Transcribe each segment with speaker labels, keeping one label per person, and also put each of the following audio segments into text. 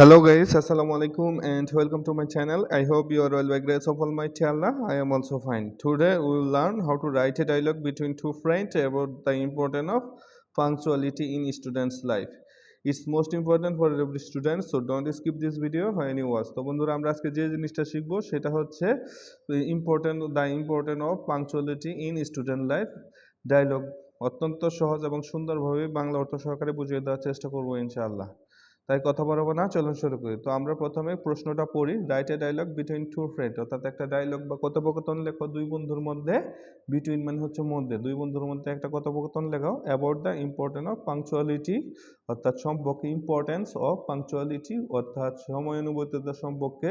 Speaker 1: Hello guys, Assalamu alaikum and welcome to my channel. I hope you are well by grace of Almighty Allah. I am also fine. Today we will learn how to write a dialogue between two friends about the importance of punctuality in students' life. It's most important for every student, so don't skip this video when you watch. তো বন্ধুরা আমরা আজকে যে জিনিসটা শিখব সেটা হচ্ছে important the important of punctuality in student life dialogue অত্যন্ত সহজ এবং সুন্দরভাবে বাংলা অর্থ সহকারে বুঝিয়ে দেওয়ার চেষ্টা করব ইনশাআল্লাহ তাই কথা বলব না, চলুন শুরু করি। তো আমরা প্রথমে প্রশ্নটা পড়ি। Write a dialogue between two friend অর্থাৎ একটা ডায়লগ বা কথোপকথন লেখো দুই বন্ধুর মধ্যে। বিটুইন মানে হচ্ছে মধ্যে। দুই বন্ধুর মধ্যে একটা কথোপকথন লেখাও। About the important of punctuality অর্থাৎ সম্পর্কে ইম্পর্টেন্স অফ পাংচুয়ালিটি অর্থাৎ সময়ানুবর্তিতা সম্পর্কে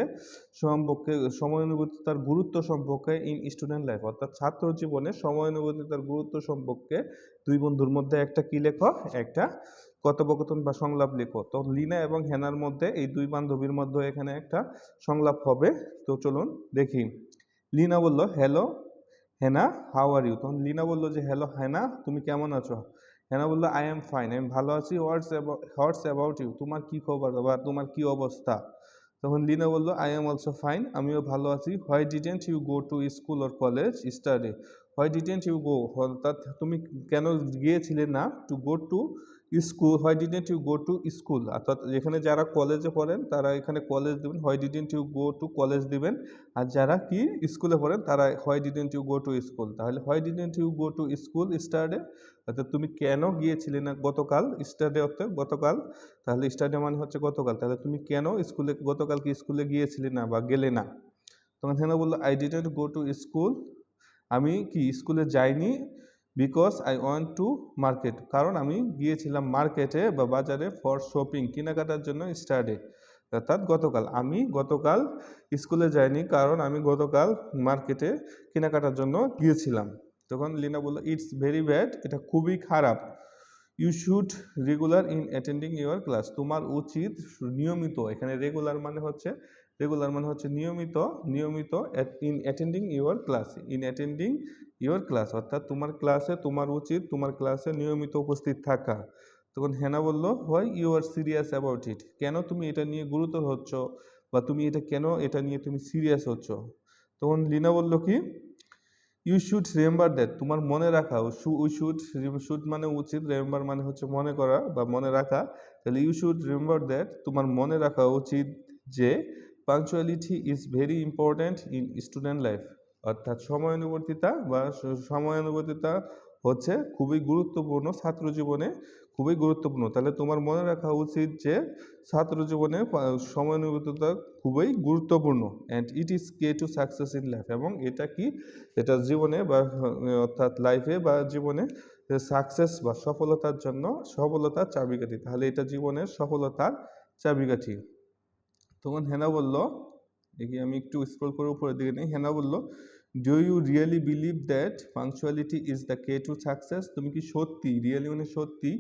Speaker 1: সম্পর্কে, সময়ানুবর্তিতার গুরুত্ব সম্পর্কে ইন স্টুডেন্ট লাইফ অর্থাৎ ছাত্র জীবনে সময়ানুবর্তিতার গুরুত্ব সম্পর্কে দুই বন্ধুর মধ্যে একটা কি লেখো? একটা কথোপকথন বা সংলাপ লেখো। তো লিনা এবং হেনার মধ্যে এই দুই বান্ধবীর মধ্যে এখানে একটা সংলাপ হবে। তো চলুন দেখি। লিনা বলল hello Hena how are you তখন লিনা বলল যে হ্যালো হেনা, তুমি কেমন আছো? হেনা বলল আই এম ফাইন আমি ভালো আছি। হোয়াটস হোয়াটস অ্যাবাউট ইউ তোমার কি খবর বা তোমার কি অবস্থা? তখন লিনা বলল আই এম অলসো ফাইন আমিও ভালো আছি। Why didn't you go to school or college study why didn't you go অর্থাৎ তুমি কেন গিয়েছিলে না? To go to school why didn't you go to school অর্থাৎ যেখানে যারা কলেজে পড়েন, তারা এখানে কলেজ দেবেন। Why didn't you go to college দিবেন। আর যারা কি স্কুলে পড়েন, তারা why didn't you go to school তাহলে why didn't you go to school study অর্থাৎ তুমি কেন গিয়েছিলে না গতকাল স্টাডে অর্থাৎ গতকাল? তাহলে স্টাডে মানে হচ্ছে গতকাল। তাহলে তুমি কেন স্কুলে গতকাল কি স্কুলে গিয়েছিলে না বা গেলে না? তখন হেনা বলল I didn't go to school আমি কি স্কুলে যাইনি? Because I want to market কারণ আমি গিয়েছিলাম মার্কেটে বা বাজারে ফর শপিং কেনাকাটার জন্য স্টাডে অর্থাৎ গতকাল। আমি গতকাল স্কুলে যাইনি কারণ আমি গতকাল মার্কেটে কেনাকাটার জন্য গিয়েছিলাম। তখন লিনা বলল ইটস ভেরি ব্যাড এটা খুবই খারাপ। You should regular in attending your class তোমার উচিত নিয়মিত, এখানে রেগুলার মানে হচ্ছে রেগুলার মানে হচ্ছে নিয়মিত নিয়মিত in attending your class in attending your class অর্থাৎ তোমার ক্লাসে তোমার উচিত, তোমার ক্লাসে নিয়মিত উপস্থিত থাকা। তখন হেনা বলল why you are serious about it কেন তুমি এটা নিয়ে গুরুতর হচ্ছ? বা তুমি এটা কেন এটা নিয়ে তুমি সিরিয়াস হচ্ছ? তখন লিনা বলল কি ইউ শুড রিমেম্বার দ্যাট তোমার মনে রাখা উই শুড শুড মানে উচিত রিমেম্বার মানে হচ্ছে মনে করা বা মনে রাখা। তাহলে ইউ শুড রিমেম্বার দ্যাট তোমার মনে রাখা উচিত যে punctuality is very important in student life অর্থাৎ সময়ানুবর্তিতা বা সময়ানুবর্তিতা হচ্ছে খুবই গুরুত্বপূর্ণ ছাত্র জীবনে, খুবই গুরুত্বপূর্ণ। তাহলে তোমার মনে রাখা উচিত যে ছাত্র জীবনে সময়ানুবর্তিতা খুবই গুরুত্বপূর্ণ and it is key to success in life এবং এটা কি? এটা জীবনে বা, অর্থাৎ লাইফে বা জীবনে সাকসেস বা সফলতার জন্য সফলতার চাবিকাঠি। তাহলে এটা জীবনের সফলতার চাবিকাঠি। তখন হেনা বলল, দেখি আমি একটু স্ক্রল করে উপরের দিকে নেই, হেনা বলল do you really believe that punctuality is the key to success তুমি কি সত্যি রিয়েলি মানে সত্যি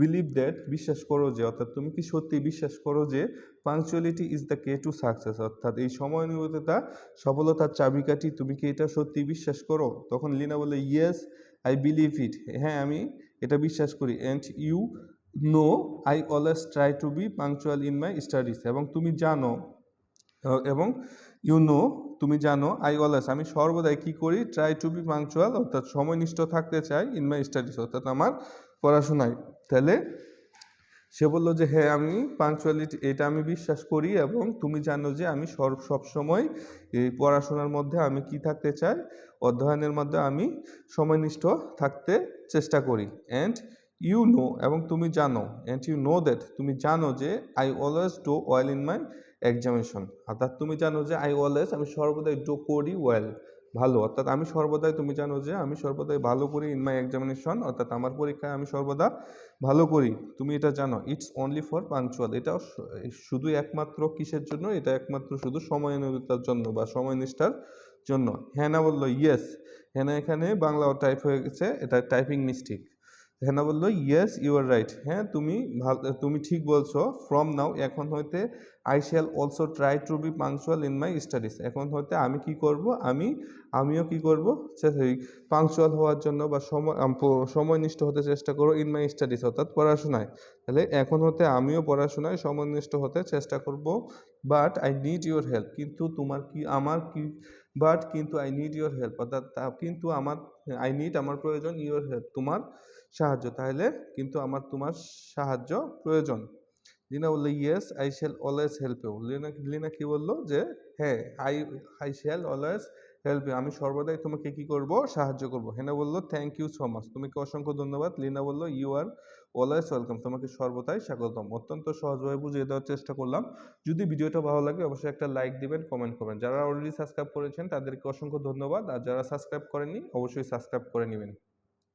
Speaker 1: বিলিভ দ্যাট বিশ্বাস করো যে, অর্থাৎ তুমি কি সত্যি বিশ্বাস করো যে punctuality is the key to success অর্থাৎ এই সময় সময়ানুবর্তিতা সফলতার চাবিকাঠি, তুমি কি এটা সত্যি বিশ্বাস করো? তখন লিনা বলে ইয়েস আই বিলিভ ইট হ্যাঁ আমি এটা বিশ্বাস করি। And you know I always try to be punctual in my studies এবং তুমি জানো এবং ইউ নো তুমি জানো আই অলওয়েজ আমি সর্বদাই কী করি? ট্রাই টু বি পাংচুয়াল অর্থাৎ সময়নিষ্ঠ থাকতে চাই ইন মাই স্টাডিজ অর্থাৎ আমার পড়াশোনায়। তাহলে সে বলল যে হ্যাঁ আমি পাংচুয়ালিটি এটা আমি বিশ্বাস করি এবং তুমি জানো যে, আমি সব সবসময় এই পড়াশোনার মধ্যে আমি কি থাকতে চাই? অধ্যয়নের মধ্যে আমি সময়নিষ্ঠ থাকতে চেষ্টা করি। অ্যান্ড ইউ নো এবং তুমি জানো। অ্যান্ড ইউ নো দ্যাট তুমি জানো যে I always do well in my examination অর্থাৎ তুমি জানো যে আই অলওয়েজ আমি সর্বদাই ডো করি ওয়েল ভালো। অর্থাৎ আমি সর্বদাই তুমি জানো যে আমি সর্বদাই ভালো করি ইন মাই এক্সামিনেশন অর্থাৎ আমার পরীক্ষায় আমি সর্বদা ভালো করি। তুমি এটা জানো। ইটস অনলি ফর পাংচুয়াল এটাও শুধু একমাত্র কিসের জন্য? এটা একমাত্র শুধু সময় সময়ানুবর্তিতার জন্য বা সময়নিষ্ঠার জন্য। হ্যানা বলল ইয়েস হ্যানা এখানে বাংলা টাইপ হয়ে গেছে। এটা টাইপিং মিস্টেক হেনা বলল ইয়েস ইউ আর রাইট হ্যাঁ তুমি তুমি ঠিক বলছো ফ্রম নাও এখন হইতে I shall also try to be punctual in my studies এখন হইতে আমি কি করব? আমি, আমিও কি করব? পাংচুয়াল হওয়ার জন্য বা সময় সময়নিষ্ঠ হতে চেষ্টা করব ইন মাই স্টাডিজ অর্থাৎ পড়াশোনায়। তাহলে এখন হতে আমিও পড়াশোনায় সময়নিষ্ঠ হতে চেষ্টা করব but I need your help কিন্তু তোমার কি, আমার কি বাট কিন্তু আই নিড ইউর হেল্প অর্থাৎ কিন্তু আমার আই নিড আমার প্রয়োজন ইউর হেল্প তোমার সাহায্য। তাহলে কিন্তু আমার তোমার সাহায্য প্রয়োজন। লিনা বলল yes I shall always help you Lina Lina কি বলল যে হ্যাঁ I I shall always help you আমি সর্বদাই তোমাকে কি করব? সাহায্য করব। হেনা বলল থ্যাংক ইউ সো মাচ তোমাকে অসংখ্য ধন্যবাদ। লিনা বলল ইউ আর অলওয়েজ ওয়েলকাম তোমাকে সর্বদাই স্বাগতম। অত্যন্ত সহজভাবে বুঝিয়ে দেওয়ার চেষ্টা করলাম। যদি ভিডিওটা ভালো লাগে, অবশ্যই একটা লাইক দিবেন কমেন্ট করবেন। যারা অলরেডি সাবস্ক্রাইব করেছেন, তাদেরকে অসংখ্য ধন্যবাদ। আর যারা সাবস্ক্রাইব করেননি, অবশ্যই সাবস্ক্রাইব করে নেবেন।